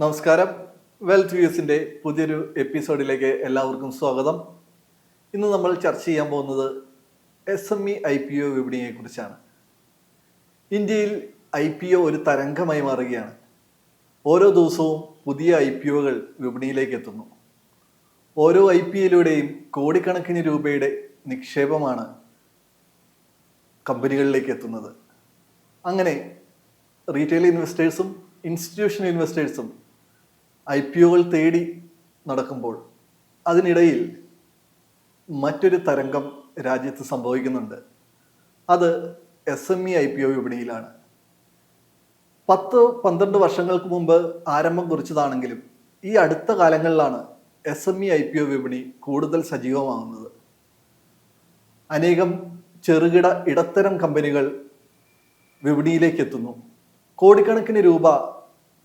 നമസ്കാരം. വെൽത്ത് വ്യൂസിന്റെ പുതിയൊരു എപ്പിസോഡിലേക്ക് എല്ലാവർക്കും സ്വാഗതം. ഇന്ന് നമ്മൾ ചർച്ച ചെയ്യാൻ പോകുന്നത് S M E I P O വിപണിയെ കുറിച്ചാണ്. ഇന്ത്യയിൽ ഐ പി ഒ ഒരു തരംഗമായി മാറുകയാണ്. ഓരോ ദിവസവും പുതിയ ഐ പി ഒകൾ വിപണിയിലേക്ക് എത്തുന്നു. ഓരോ ഐ പി ഒയിലൂടെയും കോടിക്കണക്കിന് രൂപയുടെ നിക്ഷേപമാണ് കമ്പനികളിലേക്ക് എത്തുന്നത്. അങ്ങനെ റീറ്റെയിൽ ഇൻവെസ്റ്റേഴ്സും ഇൻസ്റ്റിറ്റ്യൂഷണൽ ഇൻവെസ്റ്റേഴ്സും ഐ പി ഒകൾ തേടി നടക്കുമ്പോൾ അതിനിടയിൽ മറ്റൊരു തരംഗം രാജ്യത്ത് സംഭവിക്കുന്നുണ്ട്. അത് S M E I P O വിപണിയിലാണ്. പത്ത് പന്ത്രണ്ട് വർഷങ്ങൾക്ക് മുമ്പ് ആരംഭം കുറിച്ചതാണെങ്കിലും ഈ അടുത്ത കാലങ്ങളിലാണ് S M E I P O വിപണി കൂടുതൽ സജീവമാകുന്നത്. അനേകം ചെറുകിട ഇടത്തരം കമ്പനികൾ വിപണിയിലേക്ക് എത്തുന്നു. കോടിക്കണക്കിന് രൂപ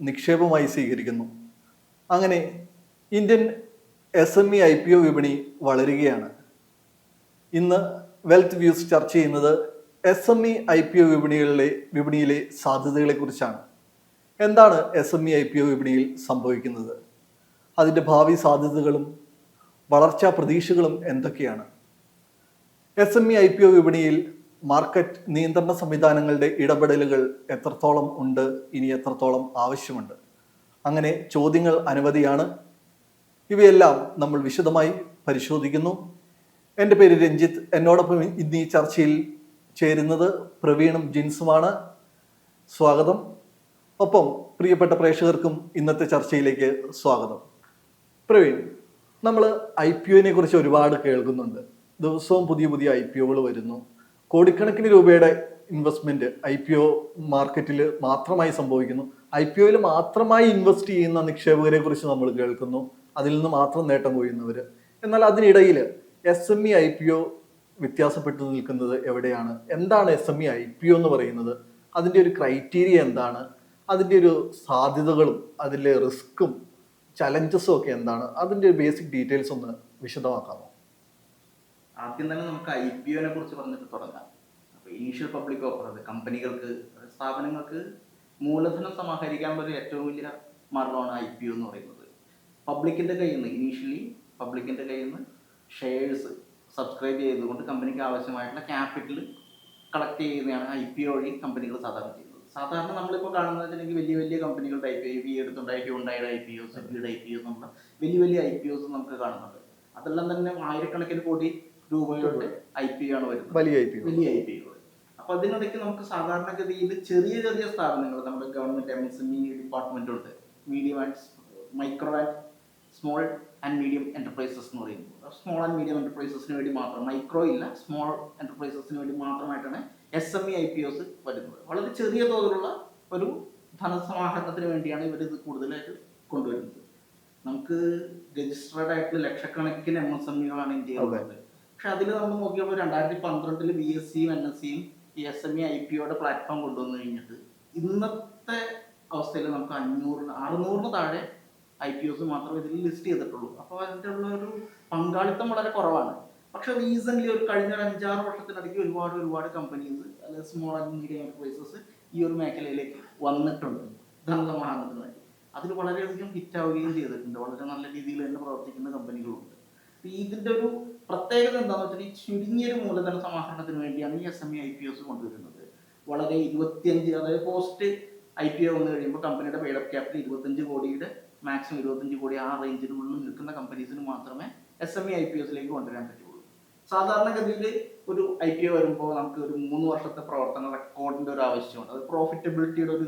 നിക്ഷേപമായി സ്വീകരിക്കുന്നു. അങ്ങനെ Indian S M E I P O വിപണി വളരുകയാണ്. ഇന്ന് വെൽത്ത് വ്യൂസ് ചർച്ച ചെയ്യുന്നത് S M E I P O വിപണികളിലെ വിപണിയിലെ സാധ്യതകളെക്കുറിച്ചാണ് എന്താണ് S M E I P O വിപണിയിൽ സംഭവിക്കുന്നത്? അതിന്റെ ഭാവി സാധ്യതകളും വളർച്ചാ പ്രതീക്ഷകളും എന്തൊക്കെയാണ്? S M E I P O വിപണിയിൽ മാർക്കറ്റ് നിയന്ത്രണ സംവിധാനങ്ങളുടെ ഇടപെടലുകൾ എത്രത്തോളം ഉണ്ട്? ഇനി എത്രത്തോളം ആവശ്യമുണ്ട്? അങ്ങനെ ചോദ്യങ്ങൾ അനവധിയാണ്. ഇവയെല്ലാം നമ്മൾ വിശദമായി പരിശോധിക്കുന്നു. എന്റെ പേര് രഞ്ജിത്ത്. എന്നോടൊപ്പം ഇന്ന് ഈ ചർച്ചയിൽ ചേരുന്നത് പ്രവീണും ജിൻസുമാണ്. സ്വാഗതം. ഒപ്പം പ്രിയപ്പെട്ട പ്രേക്ഷകർക്കും ഇന്നത്തെ ചർച്ചയിലേക്ക് സ്വാഗതം. പ്രവീൺ നമ്മൾ ഐ പി ഒനെ കുറിച്ച് ഒരുപാട് കേൾക്കുന്നുണ്ട്. ദിവസവും പുതിയ പുതിയ ഐ പി ഒകൾ വരുന്നു. കോടിക്കണക്കിന് രൂപയുടെ ഇൻവെസ്റ്റ്മെന്റ് ഐ പി ഒ മാർക്കറ്റിൽ മാത്രമായി സംഭവിക്കുന്നു. ഐ പി ഒയിൽ മാത്രമായി ഇൻവെസ്റ്റ് ചെയ്യുന്ന നിക്ഷേപകരെ കുറിച്ച് നമ്മൾ കേൾക്കുന്നു. അതിൽ നിന്ന് മാത്രം നേട്ടം കൊയ്യുന്നവർ എന്നാൽ അതിനിടയിൽ S M E I P O വ്യത്യാസപ്പെട്ടു നിൽക്കുന്നത് എവിടെയാണ്? എന്താണ് S M E I P O എന്ന് പറയുന്നത്? അതിന്റെ ഒരു ക്രൈറ്റീരിയ എന്താണ്? അതിന്റെ ഒരു സാധ്യതകളും അതിലെ റിസ്ക്കും ചലഞ്ചസും ഒക്കെ എന്താണ്? അതിന്റെ ബേസിക് ഡീറ്റെയിൽസ് ഒന്ന് വിശദമാക്കാമോ? ആദ്യം തന്നെ നമുക്ക് ഐ പി ഒനെ കുറിച്ച് പറഞ്ഞിട്ട് തുടങ്ങാം. അപ്പോൾ ഇനീഷ്യൽ പബ്ലിക് ഓഫർ അത് കമ്പനികൾക്ക് സ്ഥാപനങ്ങൾക്ക് മൂലധനം സമാഹരിക്കാൻ പറ്റിയ ഏറ്റവും വലിയ മാർഗമാണ് ഐ പി ഒ എന്ന് പറയുന്നത്. പബ്ലിക്കിന്റെ കയ്യിൽ നിന്ന് ഇനീഷ്യലി പബ്ലിക്കിന്റെ കയ്യിൽ നിന്ന് ഷെയർസ് സബ്സ്ക്രൈബ് ചെയ്തുകൊണ്ട് കമ്പനിക്ക് ആവശ്യമായിട്ടുള്ള ക്യാപിറ്റൽ കളക്ട് ചെയ്യുന്നതാണ് ഐ പി ഒ വഴി കമ്പനികൾ സാധാരണ ചെയ്യുന്നത്. സാധാരണ നമ്മളിപ്പോൾ കാണുന്നത് വെച്ചിട്ടുണ്ടെങ്കിൽ വലിയ വലിയ കമ്പനികളുടെ ഐ പി ഐ വി എടുത്തുണ്ടായ ഹ്യൂണ്ടായുടെ ഐ പി ഒ സെബിയുടെ ഐ പി ഒ നമ്മുടെ വലിയ വലിയ ഐ പി ഒസ് നമുക്ക് കാണുന്നുണ്ട്. അതെല്ലാം തന്നെ ആയിരക്കണക്കിന് കോടി രൂപയുടെ ഐ പി ആണ് വരുന്നത്. വലിയ ഐ പി ഒ വലിയ ഐ പി ഒ അപ്പൊ അതിനിടയ്ക്ക് നമുക്ക് സാധാരണഗതിയിൽ ചെറിയ ചെറിയ സ്ഥാപനങ്ങൾ നമ്മുടെ government M S M E department ഉണ്ട് medium and micro and small and medium enterprises എന്ന് പറയുന്നത്. സ്മോൾ ആൻഡ് മീഡിയം എന്റർപ്രൈസസിന് വേണ്ടി മാത്രം മൈക്രോ ഇല്ല സ്മോൾ എന്റർപ്രൈസസിന് വേണ്ടി മാത്രമായിട്ടാണ് S M E I P Os വരുന്നത്. വളരെ ചെറിയ തോതിലുള്ള ഒരു ധനസമാഹരണത്തിന് വേണ്ടിയാണ് ഇവർ ഇത് കൂടുതലായിട്ട് കൊണ്ടുവരുന്നത്. നമുക്ക് രജിസ്റ്റേർഡ് ആയിട്ടുള്ള ലക്ഷക്കണക്കിന് എം എസ് എം ഇകളാണ് ഇന്ത്യയിലുള്ളത് പക്ഷെ അതിൽ നമ്മൾ നോക്കിയപ്പോൾ രണ്ടായിരത്തി പന്ത്രണ്ടിൽ ബി എസ് സിയും എൻ എസ് സിയും ഈ S M E I P ഒയുടെ പ്ലാറ്റ്ഫോം കൊണ്ടുവന്നു കഴിഞ്ഞിട്ട് ഇന്നത്തെ അവസ്ഥയിൽ നമുക്ക് അഞ്ഞൂറിന് അറുന്നൂറിന് താഴെ ഐ പി ഒസ് മാത്രമേ ഇതിൽ ലിസ്റ്റ് ചെയ്തിട്ടുള്ളൂ. അപ്പോൾ അതിന്റെ ഉള്ള ഒരു പങ്കാളിത്തം വളരെ കുറവാണ്. പക്ഷേ റീസെന്റ്ലി ഒരു കഴിഞ്ഞ ഒരു അഞ്ചാറ് വർഷത്തിനിടയ്ക്ക് ഒരുപാട് ഒരുപാട് കമ്പനീസ് അല്ലെങ്കിൽ സ്മോൾ ആൻഡ് മീഡിയം എന്റർപ്രൈസസ് ഈ ഒരു മേഖലയിലേക്ക് വന്നിട്ടുണ്ട്. ധനസമാഹരണത്തിന് വേണ്ടി അതിൽ വളരെയധികം ഹിറ്റ് ആവുകയും ചെയ്തിട്ടുണ്ട്. വളരെ നല്ല രീതിയിൽ തന്നെ പ്രവർത്തിക്കുന്ന കമ്പനികളുണ്ട് ഇതിന്റെ ഒരു പ്രത്യേകത എന്താണെന്ന് വെച്ചാൽ ഈ ചുരുങ്ങിയൊരു മൂലധന സമാഹരണത്തിന് വേണ്ടിയാണ് ഈ S M E I P Os കൊണ്ടുവരുന്നത്. വളരെ ഇരുപത്തിയഞ്ച് അതായത് പോസ്റ്റ് ഐ പി ഒ വന്നു കഴിയുമ്പോൾ കമ്പനിയുടെ പേഡ് ഓഫ് ക്യാപിറ്റൽ ഇരുപത്തഞ്ച് കോടിയുടെ മാക്സിമം ഇരുപത്തഞ്ച് കോടി ആ റേഞ്ചിനുള്ളിൽ നിൽക്കുന്ന കമ്പനീസിന് മാത്രമേ S M E I P ഒസിലേക്ക് കൊണ്ടുവരാൻ പറ്റുള്ളൂ. സാധാരണഗതിയിൽ ഒരു ഐ പി ഒ വരുമ്പോൾ നമുക്ക് ഒരു മൂന്ന് വർഷത്തെ പ്രവർത്തന റെക്കോർഡിന്റെ ഒരു ആവശ്യമുണ്ട്. അത് പ്രോഫിറ്റബിലിറ്റിയുടെ ഒരു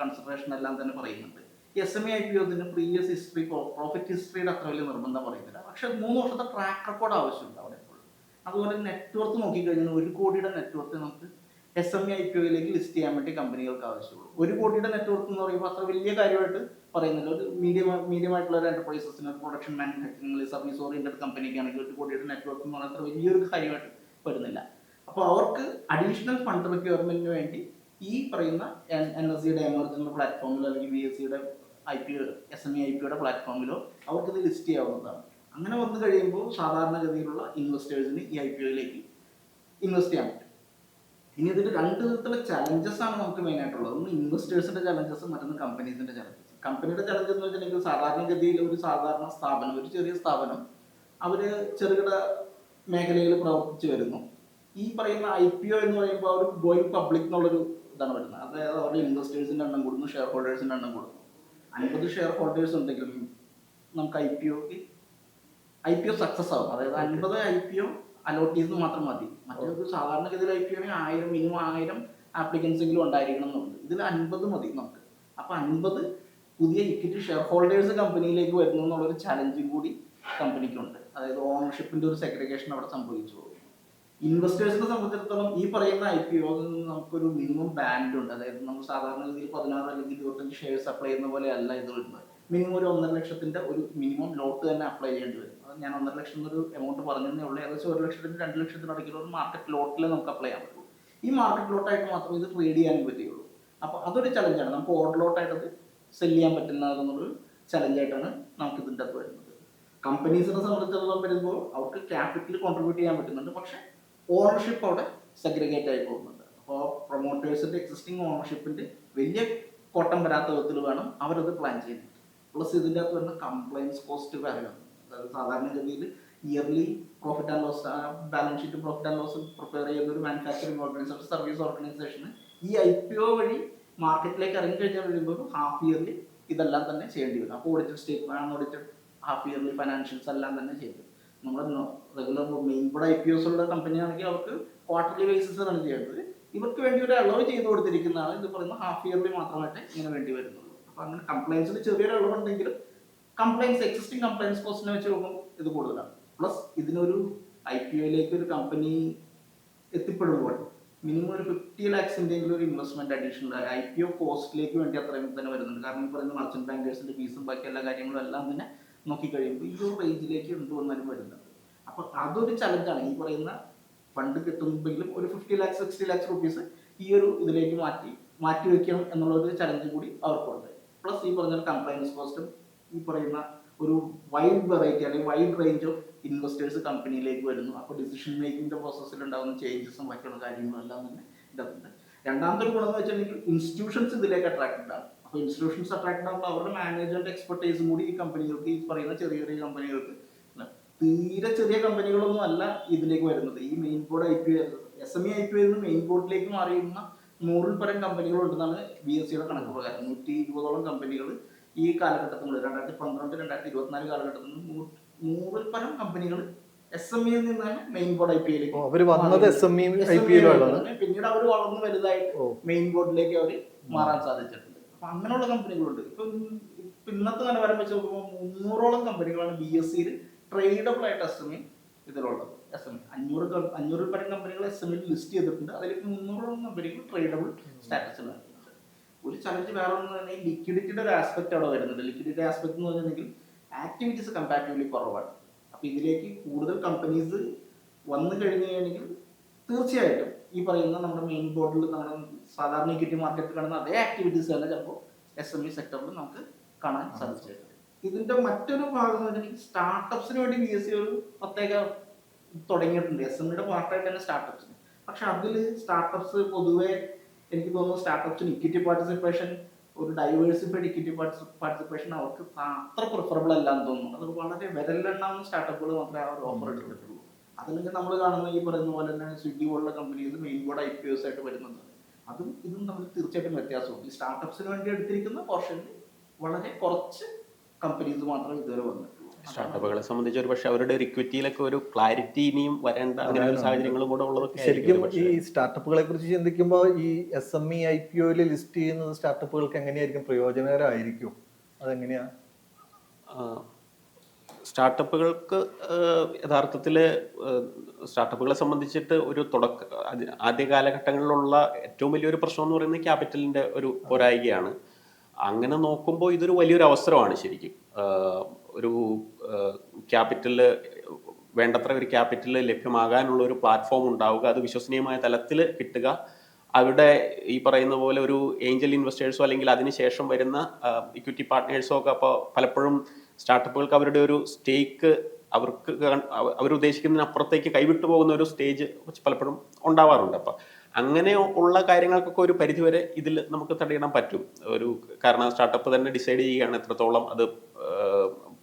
കൺസിഡറേഷൻ എല്ലാം തന്നെ പറയുന്നുണ്ട്. S M A I P ഒന്നിന് പ്രീവിയസ് ഹിസ്റ്ററി പ്രോഫിറ്റ് ഹിസ്റ്ററിയുടെ അത്ര വലിയ നിർബന്ധം പറയുന്നില്ല. പക്ഷെ മൂന്ന് വർഷത്തെ ട്രാക്ക് റെക്കോർഡ് ആവശ്യമുണ്ട് അവിടെ എപ്പോഴും. അതുപോലെ നെറ്റ്വർക്ക് നോക്കിക്കഴിഞ്ഞാൽ ഒരു കോടിയുടെ നെറ്റ്വർക്ക് നമുക്ക് S M A I P ഒയിലേക്ക് list ചെയ്യാൻ വേണ്ടി കമ്പനികൾക്ക് ആവശ്യമുള്ളൂ. ഒരു കോടിയുടെ നെറ്റ്വർക്ക് എന്ന് പറയുമ്പോൾ അത്ര വലിയ കാര്യമായിട്ട് പറയുന്നില്ല. ഒരു മീഡിയം മീഡിയം ആയിട്ടുള്ള ഒരു എന്റർപ്രൈസസിന് പ്രൊഡക്ഷൻ മാനുഫാക്ചറിംഗ് സർവീസ് ഓറിയന്റഡ് കമ്പനിക്ക് ആണെങ്കിൽ ഒരു കോടിയുടെ നെറ്റ്വർക്ക് എന്ന് പറഞ്ഞാൽ അത്ര വലിയൊരു കാര്യമായിട്ട് വരുന്നില്ല. അപ്പോൾ അവർക്ക് അഡീഷണൽ ഫണ്ട് റിക്വയർമെന്റിന് വേണ്ടി ഈ പറയുന്ന എൻ എസ് സിയുടെ എമർജൻസി പ്ലാറ്റ്ഫോമിൽ അല്ലെങ്കിൽ ബി എസ് സിയുടെ I P S M E I പിയുടെ പ്ലാറ്റ്ഫോമിലോ അവർക്ക് ഇത് ലിസ്റ്റ് ചെയ്യാവുന്നതാണ്. അങ്ങനെ വന്നു കഴിയുമ്പോൾ സാധാരണഗതിയിലുള്ള ഇൻവെസ്റ്റേഴ്സിന് ഈ ഐ പി ഒയിലേക്ക് ഇൻവെസ്റ്റ് ചെയ്യാൻ പറ്റും. ഇനി ഇതിൽ രണ്ട് വിധത്തിലുള്ള ചലഞ്ചസ് ആണ് നമുക്ക് മെയിൻ ആയിട്ടുള്ളത്. ഒന്ന് ഇൻവെസ്റ്റേഴ്സിന്റെ ചലഞ്ചസ് മറ്റൊന്ന് കമ്പനീസിന്റെ ചലഞ്ചസ് കമ്പനിയുടെ ചലഞ്ച് എന്ന് വെച്ചിട്ടുണ്ടെങ്കിൽ സാധാരണഗതിയിൽ ഒരു സാധാരണ സ്ഥാപനം ഒരു ചെറിയ സ്ഥാപനം അവർ ചെറുകിട മേഖലയിൽ പ്രവർത്തിച്ചു വരുന്നു. ഈ പറയുന്ന ഐ പി ഒ എന്ന് പറയുമ്പോൾ അവർ ഗോയിങ് പബ്ലിക് എന്നുള്ളൊരു ഇതാണ് വരുന്നത്. അതായത് അവരുടെ ഇൻവെസ്റ്റേഴ്സിന്റെ എണ്ണം കൂടുന്നു ഷെയർ ഹോൾഡേഴ്സിന്റെ എണ്ണം കൂടുന്നു. അൻപത് ഷെയർ ഹോൾഡേഴ്സ് ഉണ്ടെങ്കിലും നമുക്ക് ഐ പി ഒക്ക് ഐ പി ഒ സക്സസ് ആവും. അതായത് അൻപത് ഐ പി ഒ അലോട്ട് ചെയ്ത് മാത്രം മതി. മറ്റൊരു സാധാരണഗതിയിൽ ഐ പി ഒ ആയിരം മിനിമം ആയിരം ആപ്ലിക്കൻസ് എങ്കിലും ഉണ്ടായിരിക്കണം എന്നുണ്ട്. ഇതിൽ അൻപത് മതി നമുക്ക്. അപ്പൊ അൻപത് പുതിയ ഇക്വിറ്റി ഷെയർ ഹോൾഡേഴ്സ് കമ്പനിയിലേക്ക് വരുന്നു എന്നുള്ളൊരു ചലഞ്ചും കൂടി കമ്പനിക്കുണ്ട് അതായത് ഓണർഷിപ്പിന്റെ ഒരു സെഗ്രിഗേഷൻ അവിടെ സംഭവിച്ചു ഇൻവെസ്റ്റേഴ്സിനെ സംബന്ധിച്ചിടത്തോളം ഈ പറയുന്ന ഐ പി ഒ നമുക്കൊരു മിനിമം ബാൻഡ് ഉണ്ട്. അതായത് നമ്മൾ സാധാരണ രീതിയിൽ പതിനാറ് അല്ലെങ്കിൽ ഇരുപത്തഞ്ച് ഷെയർസ് അപ്ലൈ ചെയ്യുന്ന പോലെ അല്ല ഇത് വരുന്നത്. മിനിമം ഒരു ഒന്നര ലക്ഷത്തിന്റെ ഒരു മിനിമം ലോട്ട് തന്നെ അപ്ലൈ ചെയ്യേണ്ടി വരും. അത് ഞാൻ ഒന്നര ലക്ഷം എന്നൊരു എമൗണ്ട് പറഞ്ഞതേ ഉള്ളൂ. ഏകദേശം ഒരു ലക്ഷത്തിന് രണ്ട് ലക്ഷത്തിന് ഇടയ്ക്കുള്ള ഒരു മാർക്കറ്റ് ലോട്ടിൽ നമുക്ക് അപ്ലൈ ചെയ്യാൻ പറ്റുള്ളൂ. ഈ മാർക്കറ്റ് ലോട്ടായിട്ട് മാത്രമേ ഇത് ട്രേഡ് ചെയ്യാനും പറ്റുകയുള്ളൂ. അപ്പോൾ അതൊരു ചലഞ്ചാണ് നമുക്ക് ഓർഡർ ലോട്ടായിട്ട് അത് സെൽ ചെയ്യാൻ പറ്റുന്നതെന്നുള്ളൊരു ചലഞ്ചായിട്ടാണ് നമുക്ക് ഇതിന്റെ അകത്ത് വരുന്നത്. കമ്പനീസിനെ സംബന്ധിച്ചിടത്തോളം വരുമ്പോൾ അവർക്ക് ക്യാപിറ്റൽ കോൺട്രിബ്യൂട്ട് ചെയ്യാൻ പറ്റുന്നുണ്ട്. പക്ഷേ ഓണർഷിപ്പ് അവിടെ സെഗ്രിഗേറ്റ് ആയി പോകുന്നുണ്ട്. അപ്പോൾ പ്രൊമോട്ടേഴ്സിന്റെ എക്സിസ്റ്റിംഗ് ഓണർഷിപ്പിന്റെ വലിയ കോട്ടം വരാത്ത വിധത്തിൽ വേണം അവരത് പ്ലാൻ ചെയ്യുന്നത്. പ്ലസ് ഇതിന്റെ അകത്ത് വരുന്ന കംപ്ലയൻസ് കോസ്റ്റ് കാര്യമാണ് അതായത് സാധാരണഗതിയിൽ yearly profit and loss balance sheet profit and loss prepare ചെയ്യുന്ന ഒരു മാനുഫാക്ചറിങ് ഓർഗനൈസേഷൻ സർവീസ് ഓർഗനൈസേഷന് ഈ ഐ പി ഒ വഴി മാർക്കറ്റിലേക്ക് ഇറങ്ങി കഴിഞ്ഞാൽ വരുമ്പോൾ ഹാഫ് ഇയർലി ഇതെല്ലാം തന്നെ ചെയ്യേണ്ടി വരും. അപ്പോൾ audited statement audited half yearly financials എല്ലാം തന്നെ ചെയ്യും നമ്മുടെ regular main board I P S ഉള്ള കമ്പനി ആണെങ്കിൽ അവർക്ക് ക്വാർട്ടർലി ബേസിസാണ് ചെയ്യേണ്ടത്. ഇവർക്ക് വേണ്ടി ഒരു അളവ് ചെയ്ത് കൊടുത്തിരിക്കുന്നതാണ്. ഇത് പറയുന്ന ഹാഫ് ഇയർലി മാത്രമായിട്ട് ഇങ്ങനെ വേണ്ടി വരുന്നുള്ളൂ അപ്പൊ അങ്ങനെ കംപ്ലൈൻസിൽ ചെറിയൊരു അളവുണ്ടെങ്കിലും കംപ്ലൈൻസ് എക്സിസ്റ്റിംഗ് കംപ്ലൈൻസ് കോസ്റ്റിനെ വെച്ച് നോക്കുമ്പോൾ ഇത് കൂടുതലാണ്. പ്ലസ് ഇതിനൊരു ഐ പി ഒയിലേക്ക് ഒരു കമ്പനി എത്തിപ്പെടുമ്പോൾ മിനിമം ഒരു ഫിഫ്റ്റി ലാക്സിന്റെങ്കിലും ഒരു investment additional I P O കോസ്റ്റിലേക്ക് വേണ്ടി അത്രയും തന്നെ വരുന്നുണ്ട്. കാരണം ഈ പറയുന്ന മർച്ചന്റ് ബാങ്കേഴ്സിന്റെ ഫീസും ബാക്കി എല്ലാ കാര്യങ്ങളും എല്ലാം തന്നെ നോക്കിക്കഴിയുമ്പോൾ ഈ ഒരു റേഞ്ചിലേക്ക് എന്തുവന്നാലും വരുന്നുണ്ട് അപ്പൊ അതൊരു ചലഞ്ചാണ്. ഈ പറയുന്ന ഫണ്ട് കിട്ടുമ്പോഴെങ്കിലും ഒരു fifty lakhs sixty lakhs rupees ഈ ഒരു ഇതിലേക്ക് മാറ്റി മാറ്റി വെക്കണം എന്നുള്ള ഒരു ചലഞ്ച് കൂടി അവർക്കുണ്ട്. പ്ലസ് ഈ പറഞ്ഞ കംപ്ലൈൻസ് കോസ്റ്റും ഈ പറയുന്ന ഒരു വൈഡ് വെറൈറ്റി അല്ലെങ്കിൽ വൈഡ് റേഞ്ച് ഓഫ് ഇൻവെസ്റ്റേഴ്സ് കമ്പനിയിലേക്ക് വരുന്നു. അപ്പോൾ ഡിസിഷൻ മേക്കിംഗിന്റെ പ്രോസസ്സിൽ ഉണ്ടാകുന്ന ചേഞ്ചസും ബാക്കിയുള്ള കാര്യങ്ങളും എല്ലാം തന്നെ ഇതാക്കുന്നുണ്ട് രണ്ടാമത്തെ ഒരു ഗുണം എന്ന് വെച്ചിട്ടുണ്ടെങ്കിൽ ഇൻസ്റ്റിറ്റ്യൂഷൻസ് ഇതിലേക്ക് അട്രാക്റ്റഡ് ആണ് അപ്പോൾ ഇൻസ്റ്റിറ്റ്യൂഷൻസ് അട്രാക്റ്റഡ് ആകുമ്പോൾ അവരുടെ മാനേജ്മെന്റ് എക്സ്പെർട്ടൈസും കൂടി ഈ കമ്പനികൾക്ക് ഈ പറയുന്ന ചെറിയ ചെറിയ കമ്പനികൾക്ക് തീരെ ചെറിയ കമ്പനികളൊന്നും അല്ല ഇതിലേക്ക് വരുന്നത്. ഈ main board I P O S M E I P നിന്ന് മെയിൻ ബോർഡിലേക്ക് മാറിയിരുന്ന നൂറിൽ പരം കമ്പനികളുണ്ടെന്നാണ് ബി എസ് സിയുടെ കണക്ക് പ്രകാരം. നൂറ്റി ഇരുപതോളം കമ്പനികൾ ഈ കാലഘട്ടത്തിൽ രണ്ടായിരത്തി പന്ത്രണ്ട് രണ്ടായിരത്തി ഇരുപത്തിനാല് കാലഘട്ടത്തിൽ നൂറിൽ പരം കമ്പനികൾ എസ് എം ഇയിൽ നിന്നാണ് main board I P O, അവർ വന്നത് യിലാണ്. പിന്നീട് അവർ വളർന്ന് വലുതായിട്ട് മെയിൻ ബോർഡിലേക്ക് അവർ മാറാൻ സാധിച്ചിട്ടുണ്ട്. അപ്പൊ അങ്ങനെയുള്ള കമ്പനികളുണ്ട്. ഇപ്പൊ ഇപ്പൊ ഇന്നത്തെ നിലവാരം വെച്ച് നോക്കുമ്പോൾ മുന്നൂറോളം കമ്പനികളാണ് ബി എസ് സിയിൽ ട്രേഡബിൾ ആയിട്ട് എസ് എം ഇ ഇതിലുള്ളത്. എസ് എം ഇ അഞ്ഞൂറ് അഞ്ഞൂറിൽ പരം കമ്പനികൾ എസ് എം ഇ ലിസ്റ്റ് ചെയ്തിട്ടുണ്ട്. അതിലേക്ക് മുന്നൂറോളം കമ്പനികൾ ട്രേഡബിൾ സ്റ്റാറ്റസിലാണ് ഒരു ചലഞ്ച് വേറെ ഒന്ന് തന്നെ ലിക്വിഡിറ്റിയുടെ ഒരു ആസ്പെക്ട് അവിടെ വരുന്നുണ്ട്. ലിക്വിഡിറ്റി ആസ്പെക്ട് എന്ന് പറഞ്ഞിട്ടുണ്ടെങ്കിൽ ആക്ടിവിറ്റീസ് കമ്പാരിറ്റീവ്ലി കുറവാണ്. അപ്പൊ ഇതിലേക്ക് കൂടുതൽ കമ്പനീസ് വന്നു കഴിഞ്ഞു കഴിഞ്ഞാൽ തീർച്ചയായിട്ടും ഈ പറയുന്ന നമ്മുടെ മെയിൻ ബോർഡിൽ നമ്മുടെ സാധാരണ ഇക്വിറ്റി മാർക്കറ്റിൽ കാണുന്ന അതേ ആക്ടിവിറ്റീസ് തന്നെ ചിലപ്പോൾ എസ് എം ഇ സെക്ടറിൽ നമുക്ക് കാണാൻ സാധിച്ചിട്ടുണ്ട് ഇതിന്റെ മറ്റൊരു ഭാഗം എന്ന് വെച്ചിട്ടുണ്ടെങ്കിൽ സ്റ്റാർട്ടപ്സിന് വേണ്ടി ബി എസ് സി ഒരു പ്രത്യേക തുടങ്ങിയിട്ടുണ്ട്. എസ് എം പാർട്ടായിട്ട് തന്നെ സ്റ്റാർട്ടപ്സിന് പക്ഷെ അതിൽ സ്റ്റാർട്ടപ്സ് പൊതുവെ എനിക്ക് തോന്നുന്നു സ്റ്റാർട്ടപ്സിന് ഇക്വിറ്റി പാർട്ടിസിപ്പേഷൻ ഒരു ഡൈവേഴ്സിഫൈഡ് ഇക്വിറ്റി പാർട്ടിസിപ്പേഷൻ അവർക്ക് അത്ര പ്രിഫറബിൾ അല്ല എന്ന് തോന്നുന്നു. അത് വളരെ വിരലെണ്ണാവുന്ന സ്റ്റാർട്ടപ്പുകൾ മാത്രമേ അവർ ഓഫർ എടുത്തിട്ടുള്ളൂ. അതല്ലെങ്കിൽ നമ്മൾ കാണുന്ന ഈ പറയുന്ന പോലെ തന്നെ സ്വിഗ്ഗി പോലുള്ള companies main board I P S ആയിട്ട് വരുന്നുണ്ട്. അതും ഇതും തമ്മിൽ തീർച്ചയായിട്ടും വ്യത്യാസമുണ്ട്. ഈ സ്റ്റാർട്ടപ്സിന് വേണ്ടി എടുത്തിരിക്കുന്ന പോർഷനിൽ വളരെ കുറച്ച് കമ്പനീസ് മാത്രമേ ഇതുവരെ വന്നിട്ടുള്ളൂ. സ്റ്റാർട്ടപ്പുകളെ സംബന്ധിച്ച് ഒരു പക്ഷേ അവരുടെ ഒരു ഇക്വിറ്റിയിലൊക്കെ ഒരു ക്ലാരിറ്റി ഇനിയും വരേണ്ട അങ്ങനെ ഒരു സാഹചര്യങ്ങളും കൂടെ ഉള്ളതൊക്കെ ശരിക്കും ഈ സ്റ്റാർട്ടപ്പുകളെ കുറിച്ച് ചിന്തിക്കുമ്പോൾ ഈ S M E I P ഒയിൽ list ചെയ്യുന്നത് സ്റ്റാർട്ടപ്പുകൾക്ക് എങ്ങനെയായിരിക്കും? പ്രയോജനകരമായിരിക്കും? അതെങ്ങനെയാ? സ്റ്റാർട്ടപ്പുകൾക്ക് യഥാർത്ഥത്തിൽ സ്റ്റാർട്ടപ്പുകളെ സംബന്ധിച്ചിട്ട് ഒരു തുടക്ക ആദ്യ കാലഘട്ടങ്ങളിലുള്ള ഏറ്റവും വലിയൊരു പ്രശ്നം എന്ന് പറയുന്നത് ക്യാപിറ്റലിന്റെ ഒരു പോരായികയാണ്. അങ്ങനെ നോക്കുമ്പോൾ ഇതൊരു വലിയൊരു അവസരമാണ് ശരിക്കും. ഒരു ക്യാപിറ്റൽ വേണ്ടത്ര ഒരു ക്യാപിറ്റൽ ലഭ്യമാകാനുള്ള ഒരു പ്ലാറ്റ്ഫോം ഉണ്ടാവുക അത് വിശ്വസനീയമായ തലത്തിൽ കിട്ടുക. അവിടെ ഈ പറയുന്ന പോലെ ഒരു ഏഞ്ചൽ ഇൻവെസ്റ്റേഴ്സോ അല്ലെങ്കിൽ അതിനുശേഷം വരുന്ന ഇക്വിറ്റി പാർട്ട്നേഴ്സോ ഒക്കെ അപ്പോൾ പലപ്പോഴും സ്റ്റാർട്ടപ്പുകൾക്ക് അവരുടെ ഒരു സ്റ്റേക്ക് അവർക്ക് അവരുദ്ദേശിക്കുന്നതിനപ്പുറത്തേക്ക് കൈവിട്ടു പോകുന്ന ഒരു സ്റ്റേജ് പലപ്പോഴും ഉണ്ടാവാറുണ്ട്. അപ്പം അങ്ങനെ ഉള്ള കാര്യങ്ങൾക്കൊക്കെ ഒരു പരിധിവരെ ഇതിൽ നമുക്ക് തടയിടാൻ പറ്റും. ഒരു കാരണം സ്റ്റാർട്ടപ്പ് തന്നെ ഡിസൈഡ് ചെയ്യുകയാണ് എത്രത്തോളം അത്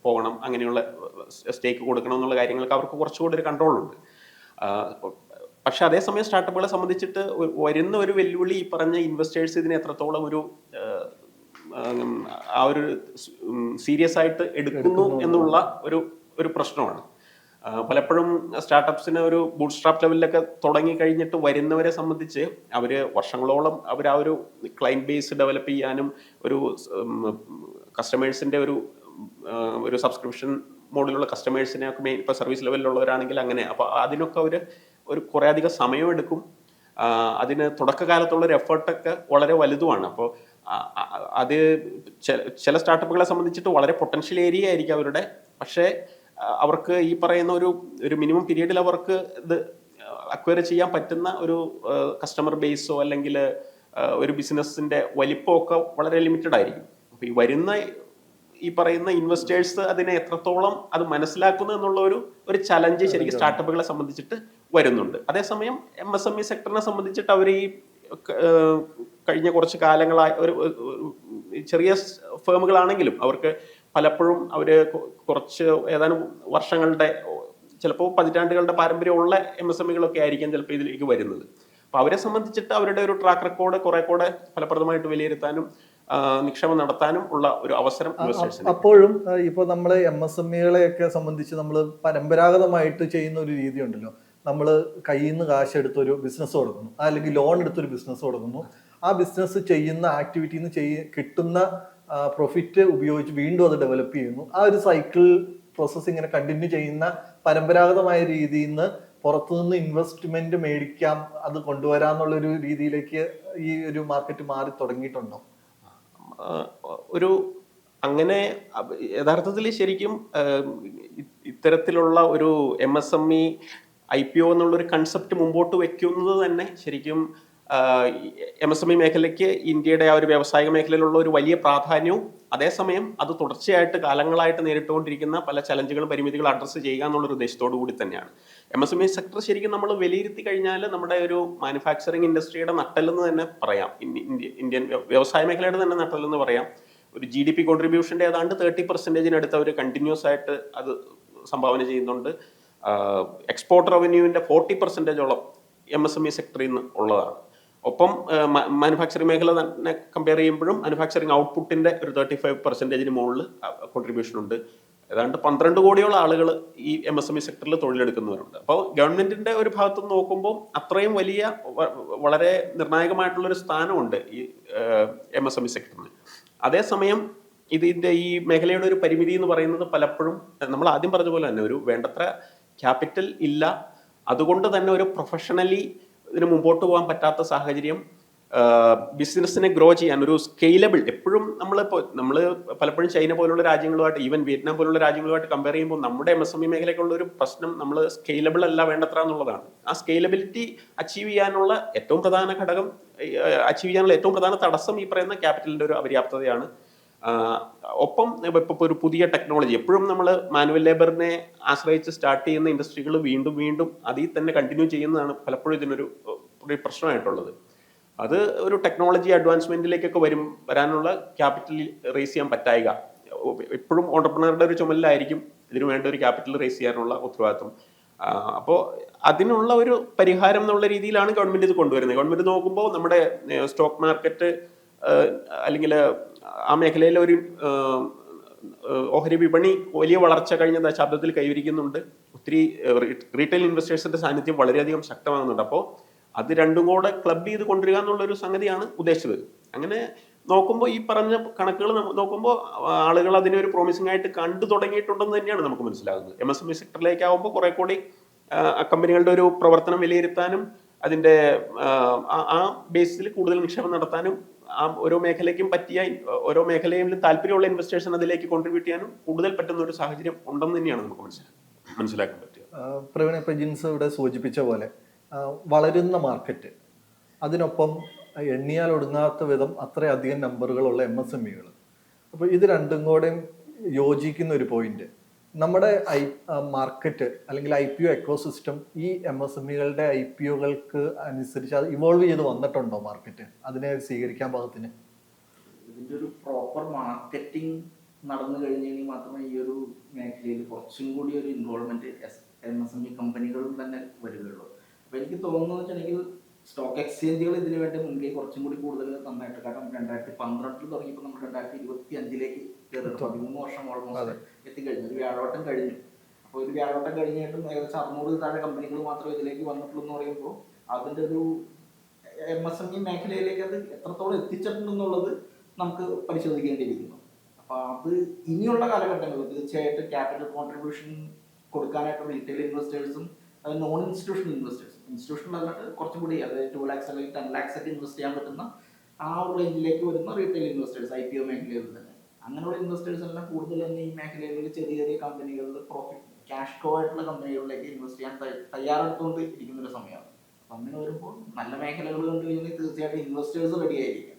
പോകണം അങ്ങനെയുള്ള സ്റ്റേക്ക് കൊടുക്കണം എന്നുള്ള കാര്യങ്ങൾക്ക് അവർക്ക് കുറച്ചുകൂടി ഒരു കൺട്രോളുണ്ട് പക്ഷെ അതേസമയം സ്റ്റാർട്ടപ്പുകളെ സംബന്ധിച്ചിട്ട് വരുന്ന ഒരു വെല്ലുവിളി ഈ പറഞ്ഞ ഇൻവെസ്റ്റേഴ്സ് ഇതിനെ എത്രത്തോളം ഒരു ആ ഒരു സീരിയസ് ആയിട്ട് എടുക്കുന്നു. എന്നുള്ള ഒരു ഒരു പ്രശ്നമാണ്. പലപ്പോഴും സ്റ്റാർട്ടപ്സിന് ഒരു ബൂട്ട് സ്ട്രാപ്പ് ലെവലിലൊക്കെ തുടങ്ങി കഴിഞ്ഞിട്ട് വരുന്നവരെ സംബന്ധിച്ച് അവർ വർഷങ്ങളോളം അവർ ആ ഒരു ക്ലൈന്റ് ബേസ് ഡെവലപ്പ് ചെയ്യാനും ഒരു കസ്റ്റമേഴ്സിന്റെ ഒരു ഒരു സബ്സ്ക്രിപ്ഷൻ മോഡിലുള്ള കസ്റ്റമേഴ്സിനെ ഒക്കെ മെയിൻ ഇപ്പോൾ സർവീസ് ലെവലിലുള്ളവരാണെങ്കിൽ അങ്ങനെ. അപ്പോൾ അതിനൊക്കെ അവർ ഒരു കുറേ അധികം സമയമെടുക്കും അതിന് തുടക്കകാലത്തുള്ള ഒരു എഫേർട്ടൊക്കെ വളരെ വലുതുമാണ്. അപ്പോൾ അത് ചില സ്റ്റാർട്ടപ്പുകളെ സംബന്ധിച്ചിട്ട് വളരെ പൊട്ടൻഷ്യൽ ഏരിയ ആയിരിക്കും അവരുടെ. പക്ഷേ അവർക്ക് ഈ പറയുന്ന ഒരു ഒരു മിനിമം പീരീഡിൽ അവർക്ക് ഇത് അക്വയർ ചെയ്യാൻ പറ്റുന്ന ഒരു കസ്റ്റമർ ബേസോ അല്ലെങ്കിൽ ഒരു ബിസിനസ്സിന്റെ വലിപ്പമൊക്കെ വളരെ ലിമിറ്റഡ് ആയിരിക്കും. അപ്പോൾ ഈ വരുന്ന ഈ പറയുന്ന ഇൻവെസ്റ്റേഴ്സ് അതിനെ എത്രത്തോളം അത് മനസ്സിലാക്കുന്നു എന്നുള്ള ഒരു ഒരു ചലഞ്ച് ശരിക്കും സ്റ്റാർട്ടപ്പുകളെ സംബന്ധിച്ചിട്ട് വരുന്നുണ്ട്. അതേസമയം എം എസ് എം ഇ സെക്ടറിനെ സംബന്ധിച്ചിട്ട് അവർ ഈ കഴിഞ്ഞ കുറച്ച് കാലങ്ങളായി ഒരു ചെറിയ ഫേമുകളാണെങ്കിലും അവർക്ക് പലപ്പോഴും അവർ കുറച്ച് ഏതാനും വർഷങ്ങളുടെ ചിലപ്പോൾ പതിറ്റാണ്ടുകളുടെ പാരമ്പര്യമുള്ള എം എസ് എമ്മികളൊക്കെ ഇകളൊക്കെ ആയിരിക്കാം ചിലപ്പോൾ ഇതിലേക്ക് വരുന്നത്. അപ്പോൾ അവരെ സംബന്ധിച്ചിട്ട് അവരുടെ ഒരു ട്രാക്ക് റെക്കോർഡ് കുറെ കൂടെ ഫലപ്രദമായിട്ട് വിലയിരുത്താനും നിക്ഷേപം നടത്താനും ഉള്ള ഒരു അവസരം അപ്പോഴും ഇപ്പോൾ നമ്മൾ എം എസ് എം ഇകളെയൊക്കെ സംബന്ധിച്ച് നമ്മൾ പരമ്പരാഗതമായിട്ട് ചെയ്യുന്ന ഒരു രീതി ഉണ്ടല്ലോ നമ്മൾ കയ്യിൽ നിന്ന് കാശ് എടുത്തൊരു ബിസിനസ് തുടങ്ങുന്നു അല്ലെങ്കിൽ ലോൺ എടുത്തൊരു ബിസിനസ് തുടങ്ങുന്നു ആ ബിസിനസ് ചെയ്യുന്ന ആക്ടിവിറ്റിയിൽ നിന്ന് ചെയ്യ കിട്ടുന്ന പ്രൊഫിറ്റ് ഉപയോഗിച്ച് വീണ്ടും അത് ഡെവലപ്പ് ചെയ്യുന്നു. ആ ഒരു സൈക്കിൾ പ്രോസസ് ഇങ്ങനെ കണ്ടിന്യൂ ചെയ്യുന്ന പരമ്പരാഗതമായ രീതിയിൽ നിന്ന് പുറത്തുനിന്ന് ഇൻവെസ്റ്റ്മെന്റ് മേടിക്കാം അത് കൊണ്ടുവരാന്നുള്ളൊരു രീതിയിലേക്ക് ഈ ഒരു മാർക്കറ്റ് മാറി തുടങ്ങിയിട്ടുണ്ടോ? ഒരു അങ്ങനെ യഥാർത്ഥത്തിൽ ശരിക്കും ഇത്തരത്തിലുള്ള ഒരു M S M E I P O എന്നുള്ളൊരു കൺസെപ്റ്റ് മുമ്പോട്ട് വെക്കുന്നത് തന്നെ ശരിക്കും എം എസ് എം ഇ മേഖലയ്ക്ക് ഇന്ത്യയുടെ ആ ഒരു വ്യാവസായിക മേഖലയിലുള്ള ഒരു വലിയ പ്രാധാന്യവും അതേസമയം അത് തുടർച്ചയായിട്ട് കാലങ്ങളായിട്ട് നേരിട്ടുകൊണ്ടിരിക്കുന്ന പല ചലഞ്ചുകളും പരിമിതികളും അഡ്രസ്സ് ചെയ്യുക എന്നുള്ളൊരു ഉദ്ദേശത്തോടു കൂടി തന്നെയാണ്. M S M E sector ശരിക്കും നമ്മൾ വിലയിരുത്തി കഴിഞ്ഞാൽ നമ്മുടെ ഒരു മാനുഫാക്ചറിങ് ഇൻഡസ്ട്രിയുടെ നട്ടലെന്ന് തന്നെ പറയാം. ഇന്ത്യ- ഇന്ത്യ- ഇന്ത്യൻ വ്യ- വ്യവസായ മേഖലയുടെ തന്നെ നട്ടലെന്ന് പറയാം. ഒരു ജി ഡി പി കോൺട്രിബ്യൂഷന്റെ ഏതാണ്ട് തേർട്ടി പെർസെന്റേജിനടുത്ത് അവർ കണ്ടിന്യൂസ് ആയിട്ട് അത് സംഭാവന ചെയ്യുന്നുണ്ട്. എക്സ്പോർട്ട് റവന്യൂവിന്റെ ഫോർട്ടി പെർസെന്റേജോളം എം എസ് എം ഇ സെക്ടറിൽ നിന്ന് ഉള്ളതാണ്. ഒപ്പം മാനുഫാക്ചറിങ് മേഖല തന്നെ കമ്പയർ ചെയ്യുമ്പോഴും മാനുഫാക്ചറിങ് ഔട്ട്പുട്ടിന്റെ ഒരു തേർട്ടി ഫൈവ് പെർസെന്റേജിന് മുകളിൽ കോൺട്രിബ്യൂഷൻ ഉണ്ട്. ഏതാണ്ട് പന്ത്രണ്ട് കോടിയോളം ആളുകൾ ഈ എം എസ് എം ഇ സെക്ടറിൽ തൊഴിലെടുക്കുന്നവരുണ്ട്. അപ്പോൾ ഗവൺമെന്റിന്റെ ഒരു ഭാഗത്ത് നോക്കുമ്പോൾ അത്രയും വലിയ വളരെ നിർണായകമായിട്ടുള്ള ഒരു സ്ഥാനമുണ്ട് ഈ എം എസ് എം ഇ സെക്ടറിന് അതേസമയം ഇതിന്റെ ഈ മേഖലയുടെ ഒരു പരിമിതി എന്ന് പറയുന്നത് പലപ്പോഴും നമ്മൾ ആദ്യം പറഞ്ഞ പോലെ തന്നെ ഒരു വേണ്ടത്ര ക്യാപിറ്റൽ ഇല്ല. അതുകൊണ്ട് തന്നെ ഒരു പ്രൊഫഷണലി ഇതിന് മുമ്പോട്ട് പോകാൻ പറ്റാത്ത സാഹചര്യം ബിസിനസ്സിനെ ഗ്രോ ചെയ്യാൻ ഒരു സ്കെയിലബിൾ എപ്പോഴും നമ്മൾ നമ്മൾ പലപ്പോഴും ചൈന പോലുള്ള രാജ്യങ്ങളുമായിട്ട് ഈവൻ വിയറ്റ്നാം പോലുള്ള രാജ്യങ്ങളുമായിട്ട് കമ്പയർ ചെയ്യുമ്പോൾ നമ്മുടെ എം എസ് എം ഇ മേഖലയ്ക്കുള്ള ഒരു പ്രശ്നം നമ്മൾ സ്കെയിലബിൾ അല്ല വേണ്ടത്ര എന്നുള്ളതാണ്. ആ സ്കെയിലബിലിറ്റി അച്ചീവ് ചെയ്യാനുള്ള ഏറ്റവും പ്രധാന ഘടകം അച്ചീവ് ചെയ്യാനുള്ള ഏറ്റവും പ്രധാന തടസ്സം ഈ പറയുന്ന ക്യാപിറ്റലിന്റെ ഒരു അപര്യാപ്തതയാണ് ഒപ്പം ഇപ്പോൾ ഒരു പുതിയ ടെക്നോളജി എപ്പോഴും നമ്മൾ മാനുവൽ ലേബറിനെ ആശ്രയിച്ച് സ്റ്റാർട്ട് ചെയ്യുന്ന ഇൻഡസ്ട്രികൾ വീണ്ടും വീണ്ടും അതിൽ തന്നെ കണ്ടിന്യൂ ചെയ്യുന്നതാണ് പലപ്പോഴും ഇതിനൊരു പ്രശ്നമായിട്ടുള്ളത്. അത് ഒരു ടെക്നോളജി അഡ്വാൻസ്മെന്റിലേക്കൊക്കെ വരും വരാനുള്ള ക്യാപിറ്റൽ റേസ് ചെയ്യാൻ പറ്റായിക. എപ്പോഴും ഓണ്ടർപ്രണറുടെ ഒരു ചുമലിലായിരിക്കും ഇതിനു വേണ്ട ഒരു ക്യാപിറ്റൽ റേസ് ചെയ്യാനുള്ള ഉത്തരവാദിത്വം. അപ്പോൾ അതിനുള്ള ഒരു പരിഹാരം എന്നുള്ള രീതിയിലാണ് ഗവൺമെന്റ് ഇത് കൊണ്ടുവരുന്നത്. ഗവൺമെന്റ് നോക്കുമ്പോൾ നമ്മുടെ സ്റ്റോക്ക് മാർക്കറ്റ് അല്ലെങ്കിൽ ആ മേഖലയിലെ ഒരു ഓഹരി വിപണി വലിയ വളർച്ച കഴിഞ്ഞ ദശാബ്ദത്തിൽ കൈവരിക്കുന്നുണ്ട്. ഒത്തിരി റീറ്റെയിൽ ഇൻവെസ്റ്റേഴ്സിന്റെ സാന്നിധ്യം വളരെയധികം ശക്തമാകുന്നുണ്ട്. അപ്പോൾ അത് രണ്ടും കൂടെ ക്ലബ് ചെയ്ത് കൊണ്ടുവരിക എന്നുള്ള ഒരു സംഗതിയാണ് ഉദ്ദേശിച്ചത്. അങ്ങനെ നോക്കുമ്പോൾ ഈ പറഞ്ഞ കണക്കുകൾ നോക്കുമ്പോൾ ആളുകൾ അതിനെ ഒരു പ്രോമിസിംഗ് ആയിട്ട് കണ്ടു തുടങ്ങിയിട്ടുണ്ടെന്ന് തന്നെയാണ് നമുക്ക് മനസ്സിലാകുന്നത്. എം എസ് എം ഇ സെക്ടറിലേക്ക് ആകുമ്പോൾ കുറെ കൂടി കമ്പനികളുടെ ഒരു പ്രവർത്തനം വിലയിരുത്താനും ആ- ആ ബേസിൽ കൂടുതൽ നിക്ഷേപം നടത്താനും ആ ഓരോ മേഖലയ്ക്കും പറ്റിയ ഓരോ മേഖലയിലും താല്പര്യമുള്ള ഇൻവെസ്റ്റേഴ്സിന് അതിലേക്ക് കോൺട്രിബ്യൂട്ട് ചെയ്യാനും കൂടുതൽ പറ്റുന്ന ഒരു സാഹചര്യം ഉണ്ടെന്ന് തന്നെയാണ് നമുക്ക് മനസ്സിലാക്കാൻ മനസ്സിലാക്കാൻ പറ്റുക. പ്രവീണ ഇപ്പൊ ജിൻസ് ഇവിടെ സൂചിപ്പിച്ച പോലെ വളരുന്ന മാർക്കറ്റ് അതിനൊപ്പം എണ്ണിയാൽ ഒടുങ്ങാത്ത വിധം അത്രയധികം നമ്പറുകളുള്ള എം എസ് എം ഇകൾ അപ്പോൾ ഇത് രണ്ടും കൂടെയും യോജിക്കുന്ന ഒരു പോയിന്റ് നമ്മുടെ ഐ മാർക്കറ്റ് അല്ലെങ്കിൽ ഐ പി ഒ എക്കോസിസ്റ്റം ഈ എം എസ് എം ഇകളുടെ ഐ പി ഒകൾക്ക് അനുസരിച്ച് അത് ഇവോൾവ് ചെയ്ത് വന്നിട്ടുണ്ടോ മാർക്കറ്റ് അതിനെ സ്വീകരിക്കാൻ പാകത്തിന്. ഇതിന്റെ ഒരു പ്രോപ്പർ മാർക്കറ്റിംഗ് നടന്നു കഴിഞ്ഞെങ്കിൽ മാത്രമേ ഈ ഒരു മേഖലയിൽ കുറച്ചും കൂടി ഒരു involvement M S M E കമ്പനികളും തന്നെ വരികയുള്ളൂ. അപ്പൊ എനിക്ക് തോന്നുന്നു വെച്ചിട്ടുണ്ടെങ്കിൽ സ്റ്റോക്ക് എക്സ്ചേഞ്ചുകൾ ഇതിനു വേണ്ടി മുൻകൈ കുറച്ചും കൂടി കൂടുതൽ നന്നായിട്ട്. കാരണം രണ്ടായിരത്തി പന്ത്രണ്ടിൽ തുടങ്ങിയപ്പോൾ നമ്മൾ രണ്ടായിരത്തി ഇരുപത്തി അഞ്ചിലേക്ക് കയറി പതിമൂന്ന് വർഷം ഓൾമോസ്റ്റ് എത്തിക്കഴിഞ്ഞു. ഒരു വ്യാഴോട്ടം കഴിഞ്ഞു. അപ്പോൾ ഒരു വ്യാഴോട്ടം കഴിഞ്ഞിട്ടും ഏകദേശം അറുന്നൂറ് താഴെ കമ്പനികൾ മാത്രമേ ഇതിലേക്ക് വന്നിട്ടുള്ളൂ എന്ന് പറയുമ്പോൾ അതിന്റെ ഒരു എം എസ് എം ഇ മേഖലയിലേക്ക് അത് എത്രത്തോളം എത്തിച്ചിട്ടുണ്ടെന്നുള്ളത് നമുക്ക് പരിശോധിക്കേണ്ടിയിരിക്കുന്നു അപ്പോൾ അത് ഇനിയുള്ള കാലഘട്ടങ്ങളിൽ തീർച്ചയായിട്ടും ക്യാപിറ്റൽ കോൺട്രിബ്യൂഷൻ കൊടുക്കാനായിട്ട് റീറ്റെയിൽ ഇൻവെസ്റ്റേഴ്സും നോൺ ഇൻസ്റ്റിറ്റ്യൂഷണൽ ഇൻവെസ്റ്റേഴ്സ് ഇൻസ്റ്റിറ്റ്യൂഷണൽ അല്ലാണ്ട് കുറച്ചും കൂടി അതായത് ടു ലാക്സ് അല്ലെങ്കിൽ ടെൻ ലാക്സ് ഒക്കെ ഇൻവെസ്റ്റ് ചെയ്യാൻ പറ്റുന്ന ആ ഒരു റേഞ്ചിലേക്ക് വരുന്ന retail investors I P O മേഖലയിൽ തന്നെ. അങ്ങനെയുള്ള ഇൻവെസ്റ്റേഴ്സ് എല്ലാം കൂടുതൽ തന്നെ ഈ മേഖലയിലുള്ള ചെറിയ ചെറിയ കമ്പനികളിൽ പ്രോഫിറ്റ് ക്യാഷ് കോ ആയിട്ടുള്ള കമ്പനികളിലേക്ക് ഇൻവെസ്റ്റ് ചെയ്യാൻ തയ്യ- തയ്യാറെടുത്തുകൊണ്ട് ഇരിക്കുന്ന ഒരു സമയമാണ്. അപ്പം അങ്ങനെ വരുമ്പോൾ നല്ല മേഖലകൾ കണ്ടു കഴിഞ്ഞാൽ തീർച്ചയായിട്ടും ഇൻവെസ്റ്റേഴ്സ് റെഡി ആയിരിക്കും.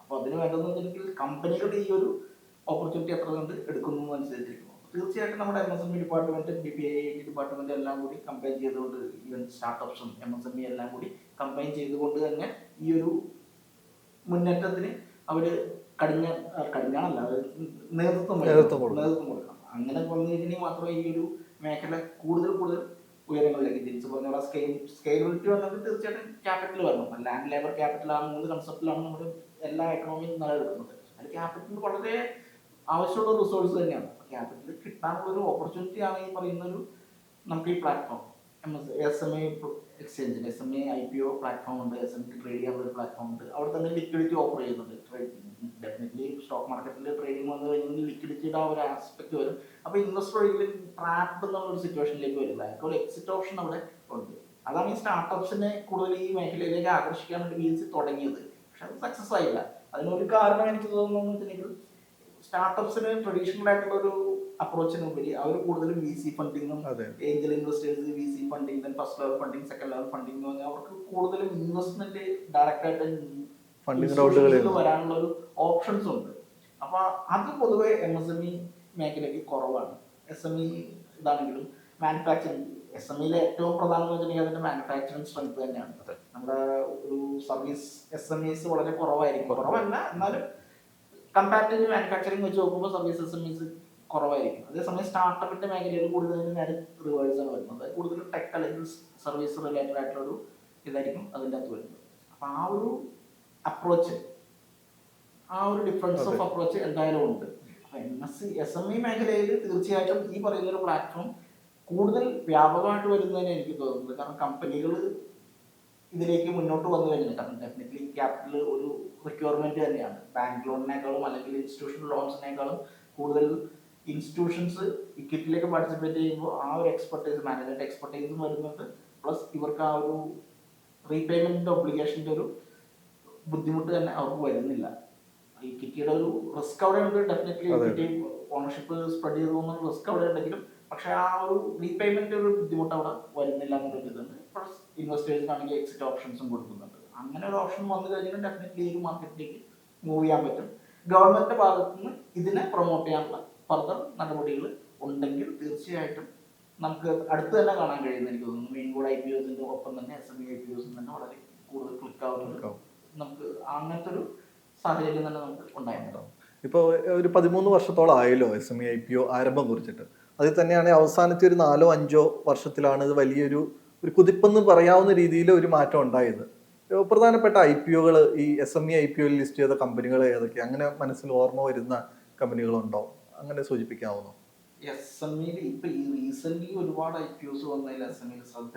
അപ്പോൾ അതിന് വേണ്ടതെന്ന് വെച്ചിട്ടുണ്ടെങ്കിൽ കമ്പനികളുടെ ഈ ഒരു ഓപ്പർച്യൂണിറ്റി എത്ര കണ്ട് എടുക്കുന്നു അനുസരിച്ചിരിക്കും. തീർച്ചയായിട്ടും നമ്മുടെ M S M E department B P I department എല്ലാം കൂടി കമ്പൈൻ ചെയ്തുകൊണ്ട് ഈവൻ സ്റ്റാർട്ടപ്സും എം എസ് എം ഇ എല്ലാം കൂടി കമ്പൈൻ ചെയ്തുകൊണ്ട് തന്നെ ഈ ഒരു മുന്നേറ്റത്തിന് അവർ കടിഞ്ഞ കടിഞ്ഞാണല്ല നേതൃത്വം നേതൃത്വം കൊടുക്കണം. അങ്ങനെ വന്നു കഴിഞ്ഞാൽ മാത്രമേ ഈ ഒരു മേഖല കൂടുതൽ കൂടുതൽ ഉയരങ്ങളിലേക്ക് തിരിച്ചു പറഞ്ഞാൽ സ്കെയിൽ സ്കെയിലബിലിറ്റി വന്നത് തീർച്ചയായിട്ടും ക്യാപിറ്റൽ വരണം. ലാൻഡ് ലേബർ ക്യാപിറ്റൽ ആ മൂന്ന് കൺസെപ്റ്റിലാണ് നമ്മുടെ എല്ലാ എക്കണോമിയും നിലനിൽക്കുന്നത്. അത് ക്യാപിറ്റൽ വളരെ ആവശ്യമുള്ള റിസോഴ്സ് തന്നെയാണ്. ക്യാപിറ്റൽ കിട്ടാനുള്ള ഒരു ഓപ്പർച്യൂണിറ്റി ആണ് ഈ പറയുന്ന ഒരു നമുക്ക് ഈ platform M S S M I എക്സ്ചേഞ്ചിൽ S M I I P O platform ഉണ്ട്. എസ് എം ട്രേഡ് ചെയ്യാനുള്ള ഒരു പ്ലാറ്റ്ഫോം ഉണ്ട്. അവിടെ തന്നെ ലിക്വിഡിറ്റി ഓഫർ ചെയ്യുന്നുണ്ട്. ഡെഫിനറ്റ്ലി സ്റ്റോക്ക് മാർക്കറ്റിൽ ട്രേഡിംഗ് വന്നു കഴിഞ്ഞാൽ ലിക്വിഡിറ്റിയുടെ ആ ഒരു ആസ്പെക്ട് വരും. അപ്പോൾ ഇൻവെസ്റ്റർ ഒരിക്കലും ട്രാപ്ഡ് എന്നുള്ള ഒരു സിറ്റുവേഷനിലേക്ക് വരില്ല. അതൊക്കെ ഒരു എക്സിറ്റ് ഓപ്ഷൻ അവിടെ ഉണ്ട്. അതാണ് ഈ സ്റ്റാർട്ടപ്സിനെ കൂടുതൽ ഈ മേഖലയിലേക്ക് ആകർഷിക്കാൻ വേണ്ടി ബി എസ് സി തുടങ്ങിയത്. പക്ഷെ അത് സക്സസ് ആയില്ല. അതിനൊരു കാരണം എനിക്ക് തോന്നുന്നു വെച്ചിട്ടുണ്ടെങ്കിൽ സ്റ്റാർട്ടപ്സിന് ട്രഡീഷണൽ ആയിട്ടുള്ള ഒരു അപ്രോച്ചിന് ഉപരി അവർ കൂടുതലും V C ഫണ്ടിങ്ങും angel investors V C funding first level funding second level funding എന്ന് പറഞ്ഞാൽ അവർക്ക് കൂടുതലും ഇൻവെസ്റ്റ്മെന്റ് ഡയറക്റ്റ് ആയിട്ട് വരാനുള്ള ഒരു ഓപ്ഷൻസ് ഉണ്ട്. അപ്പൊ അത് പൊതുവെ എം എസ് എം ഇ മേഖലയ്ക്ക് കുറവാണ്. എസ് എം ഇ ഇതാണെങ്കിലും മാനുഫാക്ചറിങ് എസ് എം ഇയിലെ ഏറ്റവും പ്രധാനം എന്ന് വെച്ചിട്ടുണ്ടെങ്കിൽ അതിന്റെ മാനുഫാക്ചറിങ് സ്ട്രെങ്ത് തന്നെയാണ്. നമ്മുടെ ഒരു സർവീസ് എസ് എം ഇസ് വളരെ കുറവായിരിക്കും. കുറവല്ല എന്നാലും കമ്പാരിറ്റീവ് മാനുഫാക്ചറിങ് വെച്ച് നോക്കുമ്പോൾ സർവീസ് എസ് എം ഇസ് കുറവായിരിക്കും. അതേസമയം സ്റ്റാർട്ടപ്പിന്റെ മേഖലയിൽ കൂടുതലും നേരെ റിവേഴ്സ് ആണ് വരുന്നത്. കൂടുതലും ടെക് അല്ലെങ്കിൽ സർവീസ് റിലേറ്റഡ് ആയിട്ടുള്ള ഒരു ഇതായിരിക്കും അതിന്റെ അകത്ത് വരുന്നത്. അപ്പൊ ആ ഒരു അപ്രോച്ച് ആ ഒരു ഡിഫറൻസ് ഓഫ് അപ്രോച്ച് എന്തായാലും ഉണ്ട്. M S C S M E മേഖലയിൽ തീർച്ചയായിട്ടും ഈ പറയുന്ന ഒരു പ്ലാറ്റ്ഫോം കൂടുതൽ വ്യാപകമായിട്ട് വരുന്നതിന് എനിക്ക് തോന്നുന്നത്. കാരണം കമ്പനികൾ ഇതിലേക്ക് മുന്നോട്ട് വന്നു കഴിഞ്ഞാൽ കാരണം ഡെഫിനറ്റ്ലി ക്യാപിറ്റൽ ഒരു റിക്വയർമെന്റ് തന്നെയാണ്. ബാങ്ക് ലോണിനേക്കാളും അല്ലെങ്കിൽ ഇൻസ്റ്റിറ്റ്യൂഷണൽ ലോൺസിനേക്കാളും കൂടുതൽ ഇൻസ്റ്റിറ്റ്യൂഷൻസ് ഇക്വിറ്റിയിലേക്ക് പാർട്ടിസിപ്പേറ്റ് ചെയ്യുമ്പോൾ ആ ഒരു എക്സ്പെർട്ടൈസ് മാനേജ്മെന്റ് എക്സ്പെർട്ടൈസും വരുന്നുണ്ട് പ്ലസ് ഇവർക്ക് ആ ഒരു റീപേയ്മെന്റ് ഒബ്ലിഗേഷന്റെ ഒരു ബുദ്ധിമുട്ട് തന്നെ അവർക്ക് വരുന്നില്ല. ഇക്വിറ്റിയുടെ ഒരു റിസ്ക് അവിടെ ഉണ്ട് ഡെഫിനറ്റ്ലി. ഇക്വിറ്റി ഓണർഷിപ്പ് സ്പ്രെഡ് ചെയ്ത് പോകുന്ന റിസ്ക് അവിടെ ഉണ്ടെങ്കിലും പക്ഷെ ആ ഒരു റീപേയ്മെന്റ് ഒരു ബുദ്ധിമുട്ട് അവിടെ വരുന്നില്ല എന്നൊരു ഇതുണ്ട് പ്ലസ് ഇൻവെസ്റ്റേഴ്സിനാണെങ്കിൽ എക്സിറ്റ് ഓപ്ഷൻസും കൊടുക്കുന്നുണ്ട്. അങ്ങനെ ഒരു ഓപ്ഷൻ വന്നു കഴിഞ്ഞാൽ ഡെഫിനറ്റ്ലി ഈ മാർക്കറ്റിലേക്ക് മൂവ് ചെയ്യാൻ പറ്റും. ഗവൺമെന്റിന്റെ ഭാഗത്തു നിന്ന് ഇതിനെ പ്രൊമോട്ട് ചെയ്യാനുള്ള ഫർദർ നടപടികൾ ഉണ്ടെങ്കിൽ തീർച്ചയായിട്ടും നമുക്ക് അടുത്ത് തന്നെ കാണാൻ കഴിയുന്ന എനിക്ക് തോന്നുന്നു. മെയിൻ ബോർഡ് ഐ പി ഒസിന്റെ ഒപ്പം തന്നെ S M E I P ഒസിന് തന്നെ വളരെ കൂടുതൽ ക്ലിക്ക് ആവുന്നത് നമുക്ക് അങ്ങനത്തെ ഒരു സാഹചര്യം തന്നെ നമുക്ക് ഉണ്ടായിരുന്നു ഇപ്പോൾ ഒരു പതിമൂന്ന് വർഷത്തോളം ആയല്ലോ S M E I P O ആരംഭം കുറിച്ചിട്ട്. അതിൽ തന്നെയാണ് അവസാനത്തെ ഒരു നാലോ അഞ്ചോ വർഷത്തിലാണ് ഇത് വലിയൊരു ഒരു കുതിപ്പെന്ന് പറയാവുന്ന രീതിയിൽ ഒരു മാറ്റം ഉണ്ടായത്. പ്രധാനപ്പെട്ട ഐ പി ഒകൾ ഈ S M E I P ഒയിൽ list ചെയ്ത കമ്പനികൾ ഏതൊക്കെ? അങ്ങനെ മനസ്സിൽ ഓർമ്മ വരുന്ന കമ്പനികളുണ്ടോ? അങ്ങനെ സൂചിപ്പിക്കാവുന്നു? എസ് എം ഇയിൽ ഇപ്പൊ റീസെന്റ് ഒരുപാട് ഐ പി ഒസ് വന്നതിൽ എസ് എം ഇയിൽ ശ്രദ്ധ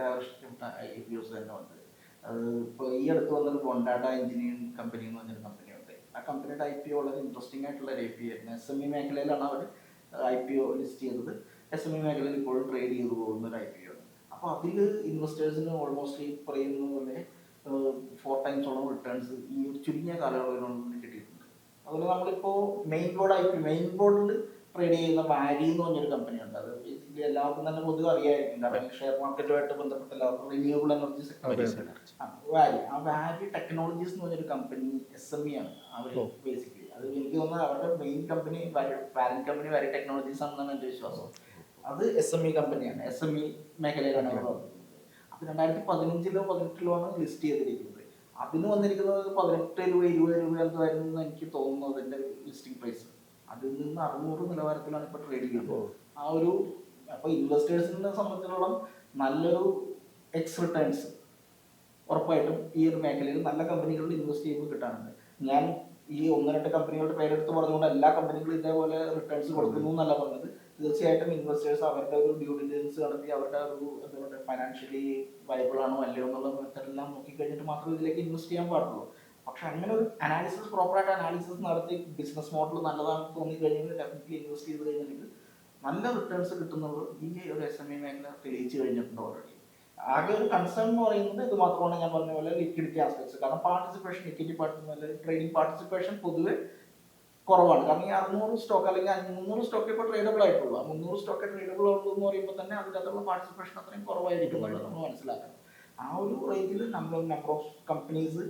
ഐ പി ഒസ് തന്നെ ഉണ്ട്. അത് ഈ അടുത്ത് വന്നൊരു ബൊണ്ടാഡ എഞ്ചിനീയറിംഗ് കമ്പനി എന്ന് പറഞ്ഞൊരു കമ്പനി ഉണ്ട് ആ കമ്പനിയുടെ ഐ പി ഒ വളരെ ഇൻട്രസ്റ്റിംഗ് ആയിട്ടുള്ള ഒരു ഐ പി ആയിരുന്നു. എസ് എം ഇ മേഖലയിലാണ് അവർ ഐ പി ഒ ലിസ്റ്റ് ചെയ്തത്. എസ് എം ഇ മേഖലയിൽ ഇപ്പോഴും ട്രേഡ് ചെയ്തു പോകുന്ന ഒരു ഐ പി ഒ അപ്പോൾ അതിൽ ഇൻവെസ്റ്റേഴ്സിന് ഓൾമോസ്റ്റ് ഈ പറയുന്ന പോലെ ഫോർ ടൈംസോളം റിട്ടേൺസ് ഈ ഒരു ചുരുങ്ങിയ കാലയളവിനുള്ളിൽ കിട്ടിയിട്ടുണ്ട്. അതുപോലെ നമ്മളിപ്പോ main board I P main ബോർഡിൽ ട്രേഡ് ചെയ്യുന്ന വാരി എന്ന് പറഞ്ഞൊരു കമ്പനി ഉണ്ട്. അത് എല്ലാവർക്കും തന്നെ പൊതുവെ അറിയായിരിക്കും കാരണം ഷെയർ മാർക്കറ്റുമായിട്ട് ബന്ധപ്പെട്ട എല്ലാവർക്കും റിന്യൂവബിൾ എനർജി സെക്ടർ വാരി ആ വാരി ടെക്നോളജീസ് എന്ന് പറഞ്ഞൊരു കമ്പനി എസ് എം ഇ ആണ്. അവർ. ബേസിക്കലി അത് എനിക്ക് തോന്നുന്നത് അവരുടെ main company Waaree parent company Waaree technologies ആണെന്നാണ് എന്റെ വിശ്വാസം. അത് എസ് എം ഇ കമ്പനിയാണ് എസ് എം ഇ മേഖലയിലാണ് അവർ വന്നിരിക്കുന്നത് അത് രണ്ടായിരത്തി പതിനഞ്ചിലോ പതിനെട്ടിലോ ആണ് ലിസ്റ്റ് ചെയ്തിരിക്കുന്നത്. അതിന് വന്നിരിക്കുന്നത് പതിനെട്ട് രൂപ ഇരുപത് രൂപ എന്തായിരുന്നു എന്ന് എനിക്ക് തോന്നുന്നു അതിന്റെ ലിസ്റ്റിംഗ് പ്രൈസ് അതിൽ നിന്ന് അറുന്നൂറ് നിലവാരത്തിലാണ് ഇപ്പോൾ ട്രേഡ് ചെയ്യുന്നത്. ആ ഒരു അപ്പൊ ഇൻവെസ്റ്റേഴ്സിനെ സംബന്ധിച്ചിടത്തോളം നല്ലൊരു എക്സ് റിട്ടേൺസ് ഉറപ്പായിട്ടും ഈ ഒരു മേഖലയിൽ നല്ല കമ്പനികളിൽ ഇൻവെസ്റ്റ് ചെയ്യുമ്പോൾ കിട്ടാനുണ്ട്. ഞാൻ ഈ ഒന്ന് രണ്ട് കമ്പനികളുടെ പേരെടുത്ത് പറഞ്ഞുകൊണ്ട് എല്ലാ കമ്പനികളും ഇതേപോലെ റിട്ടേൺസ് കൊടുക്കുന്നു എന്നല്ല പറഞ്ഞത്. തീർച്ചയായിട്ടും ഇൻവെസ്റ്റേഴ്സ് അവരുടെ ഒരു ഡ്യൂ ഡിലിജൻസ് നടത്തി അവരുടെ ഒരു എന്താ പറയുക ഫൈനാൻഷ്യലി വയബിൾ ആണോ അല്ലയോ എന്നുള്ള നോക്കി കഴിഞ്ഞിട്ട് മാത്രമേ ഇതിലേക്ക് ഇൻവെസ്റ്റ് ചെയ്യാൻ പാടുള്ളൂ. പക്ഷെ അങ്ങനെ ഒരു അനാലിസിസ് പ്രോപ്പറായിട്ട് അനാലിസിസ് നടത്തി ബിസിനസ് മോഡൽ നല്ലതാണെന്ന് തോന്നി കഴിഞ്ഞാൽ ഡെഫിനറ്റ്ലി ഇൻവെസ്റ്റ് ചെയ്ത് കഴിഞ്ഞിട്ടുണ്ടെങ്കിൽ നല്ല റിട്ടേൺസ് കിട്ടുന്നത് ഈ ഒരു എസ് എം ഇ മേഖല തെളിയിച്ചു കഴിഞ്ഞിട്ടുണ്ട് ഓൾറെഡി ആകെ ഒരു കൺസേൺ എന്ന് പറയുന്നത് ഇത് മാത്രമാണ് ഞാൻ പറഞ്ഞ പോലെ ലിക്വിഡിറ്റി ആസ്പെക്ട്സ് കാരണം participation equity participation trading participation പൊതുവെ കുറവാണ്. കാരണം ഈ അറുന്നൂറ് സ്റ്റോക്ക് അല്ലെങ്കിൽ മുന്നൂറ് സ്റ്റോക്ക് ഇപ്പോൾ ട്രേഡബിൾ ആയിട്ടുള്ളൂ. മുന്നൂറ് സ്റ്റോക്ക് ട്രേഡബിൾ ഉള്ളൂ എന്ന് പറയുമ്പോൾ തന്നെ അതിനകത്തുള്ള പാർട്ടിസിപ്പേഷൻ അത്രയും കുറവായിരിക്കും നമ്മൾ മനസ്സിലാക്കണം ആ ഒരു റേഞ്ചിൽ number number of companies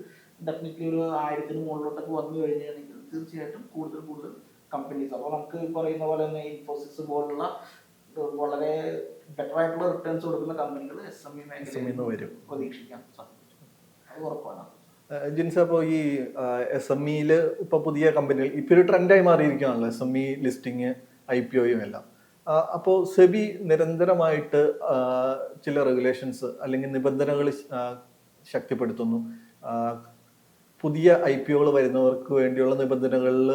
definitely ഒരു ആയിരത്തിന് മുകളിലോട്ടൊക്കെ വന്നു കഴിഞ്ഞാണെങ്കിൽ തീർച്ചയായിട്ടും കൂടുതൽ കൂടുതൽ കമ്പനീസ് അപ്പോൾ നമുക്ക് പറയുന്ന പോലെ തന്നെ ഇൻഫോസിസ് പോലുള്ള വളരെ ബെറ്റർ ആയിട്ടുള്ള റിട്ടേൺസ് കൊടുക്കുന്ന കമ്പനികൾ എസ് എം ഇ മേഖലയിൽ പ്രതീക്ഷിക്കാം. പ്രതീക്ഷിക്കാൻ സാധിക്കും. അത് ഉറപ്പാണ്. ജിൻസ് അപ്പോൾ ഈ എസ് എം ഇയിൽ ഇപ്പോൾ പുതിയ കമ്പനികൾ ഇപ്പോൾ ഒരു ട്രെൻഡായി മാറിയിരിക്കുകയാണല്ലോ S M E listing I P ഒയും എല്ലാം. അപ്പോൾ സെബി നിരന്തരമായിട്ട് ചില റെഗുലേഷൻസ് അല്ലെങ്കിൽ നിബന്ധനകൾ ശക്തിപ്പെടുത്തുന്നു. പുതിയ ഐ പി ഒകൾ വരുന്നവർക്ക് വേണ്ടിയുള്ള നിബന്ധനകളിൽ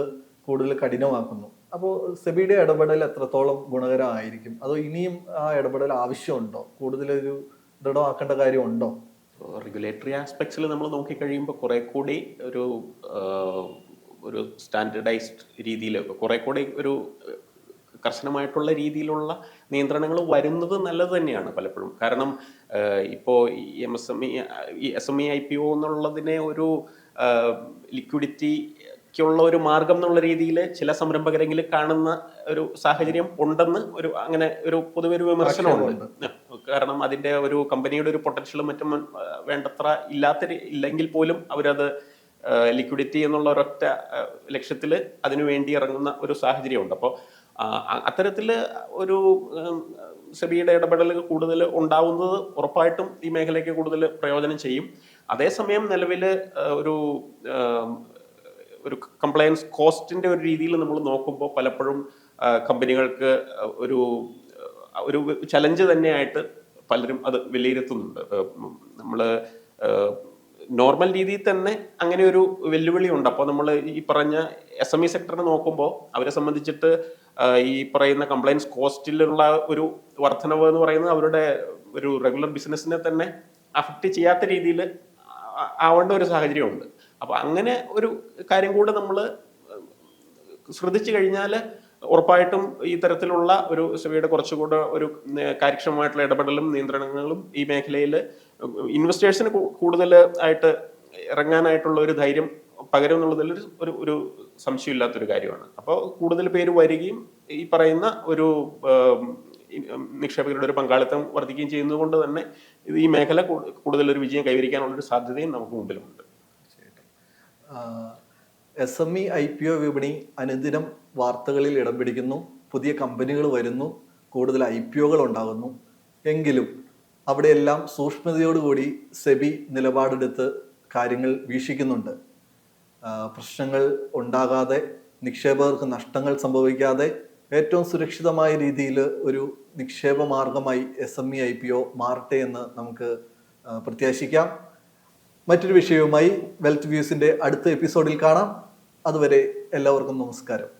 കൂടുതൽ കഠിനമാക്കുന്നു. അപ്പോൾ സെബിയുടെ ഇടപെടൽ എത്രത്തോളം ഗുണകരമായിരിക്കും? അതോ ഇനിയും ആ ഇടപെടൽ ആവശ്യമുണ്ടോ? കൂടുതലൊരു ദൃഢമാക്കേണ്ട കാര്യമുണ്ടോ? റെഗുലേറ്ററി ആസ്പെക്ട്സിൽ നമ്മൾ നോക്കിക്കഴിയുമ്പോൾ കുറെ കൂടി ഒരു ഒരു സ്റ്റാൻഡർഡൈസ്ഡ് രീതിയിൽ കുറെ കൂടി ഒരു കർശനമായിട്ടുള്ള രീതിയിലുള്ള നിയന്ത്രണങ്ങൾ വരുന്നത് നല്ലത് തന്നെയാണ് പലപ്പോഴും. കാരണം ഇപ്പോൾ M S M E S M E I P O എന്നുള്ളതിനെ ഒരു ലിക്വിഡിറ്റിക്കുള്ള ഒരു മാർഗം എന്നുള്ള രീതിയിൽ ചില സംരംഭകരെങ്കിലും കാണുന്ന ഒരു സാഹചര്യം ഉണ്ടെന്ന് ഒരു അങ്ങനെ ഒരു പൊതുവെ ഒരു വിമർശനമുണ്ട്. കാരണം അതിന്റെ ഒരു കമ്പനിയുടെ ഒരു പൊട്ടൻഷ്യലും മറ്റും വേണ്ടത്ര ഇല്ലാത്ത ഇല്ലെങ്കിൽ പോലും അവരത് ലിക്വിഡിറ്റി എന്നുള്ള ഒരൊറ്റ ലക്ഷ്യത്തിൽ അതിനു വേണ്ടി ഇറങ്ങുന്ന ഒരു സാഹചര്യമുണ്ട്. അപ്പോൾ അത്തരത്തിൽ ഒരു സെബിയുടെ ഇടപെടലുകൾ കൂടുതൽ ഉണ്ടാവുന്നത് ഉറപ്പായിട്ടും ഈ മേഖലയ്ക്ക് കൂടുതൽ പ്രയോജനം ചെയ്യും. അതേസമയം നിലവിൽ ഒരു ഒരു കംപ്ലയൻസ് കോസ്റ്റിന്റെ ഒരു രീതിയിൽ നമ്മൾ നോക്കുമ്പോൾ പലപ്പോഴും കമ്പനികൾക്ക് ഒരു ഒരു ചലഞ്ച് തന്നെയായിട്ട് പലരും അത് വിലയിരുത്തുന്നുണ്ട്. നമ്മൾ നോർമൽ രീതിയിൽ തന്നെ അങ്ങനെ ഒരു വെല്ലുവിളി ഉണ്ട്. അപ്പോൾ നമ്മൾ ഈ പറഞ്ഞ എസ് എം ഇ സെക്ടറിനെ നോക്കുമ്പോൾ അവരെ സംബന്ധിച്ചിട്ട് ഈ പറയുന്ന കംപ്ലയൻസ് കോസ്റ്റിലുള്ള ഒരു വർധനവ് എന്ന് പറയുന്നത് അവരുടെ ഒരു റെഗുലർ ബിസിനസ്സിനെ തന്നെ അഫക്റ്റ് ചെയ്യാത്ത രീതിയിൽ ആവേണ്ട ഒരു സാഹചര്യമുണ്ട്. അപ്പോൾ അങ്ങനെ ഒരു കാര്യം കൂടെ നമ്മൾ ശ്രദ്ധിച്ചു കഴിഞ്ഞാൽ ഉറപ്പായിട്ടും ഈ തരത്തിലുള്ള ഒരു സെബിയുടെ കുറച്ചുകൂടെ ഒരു കാര്യക്ഷമമായിട്ടുള്ള ഇടപെടലും നിയന്ത്രണങ്ങളും ഈ മേഖലയിൽ ഇൻവെസ്റ്റേഴ്സിന് കൂടുതൽ ആയിട്ട് ഇറങ്ങാനായിട്ടുള്ള ഒരു ധൈര്യം പകരം എന്നുള്ളതിൽ ഒരു- ഒരു സംശയമില്ലാത്തൊരു കാര്യമാണ്. അപ്പോൾ കൂടുതൽ പേര് വരികയും ഈ പറയുന്ന ഒരു നിക്ഷേപകരുടെ ഒരു പങ്കാളിത്തം വർദ്ധിക്കുകയും ചെയ്യുന്നതുകൊണ്ട് തന്നെ ഇത് ഈ മേഖല കൂടുതൽ ഒരു വിജയം കൈവരിക്കാനുള്ള ഒരു സാധ്യതയും നമുക്ക് മുമ്പിലുണ്ട് S M E I P O വിപണി അനുദിനം വാർത്തകളിൽ ഇടം പിടിക്കുന്നു. പുതിയ കമ്പനികൾ വരുന്നു. കൂടുതൽ ഐ പി ഒകൾ ഉണ്ടാകുന്നു. എങ്കിലും അവിടെയെല്ലാം സൂക്ഷ്മതയോടുകൂടി സെബി നിലപാടെടുത്ത് കാര്യങ്ങൾ വീക്ഷിക്കുന്നുണ്ട്. പ്രശ്നങ്ങൾ ഉണ്ടാകാതെ നിക്ഷേപകർക്ക് നഷ്ടങ്ങൾ സംഭവിക്കാതെ ഏറ്റവും സുരക്ഷിതമായ രീതിയിൽ ഒരു നിക്ഷേപ മാർഗമായി S M E I P O മാറട്ടെ എന്ന് നമുക്ക് പ്രത്യാശിക്കാം. മറ്റൊരു വിഷയവുമായി വെൽത്ത് വ്യൂസിന്റെ അടുത്ത എപ്പിസോഡിൽ കാണാം. അതുവരെ എല്ലാവർക്കും നമസ്കാരം.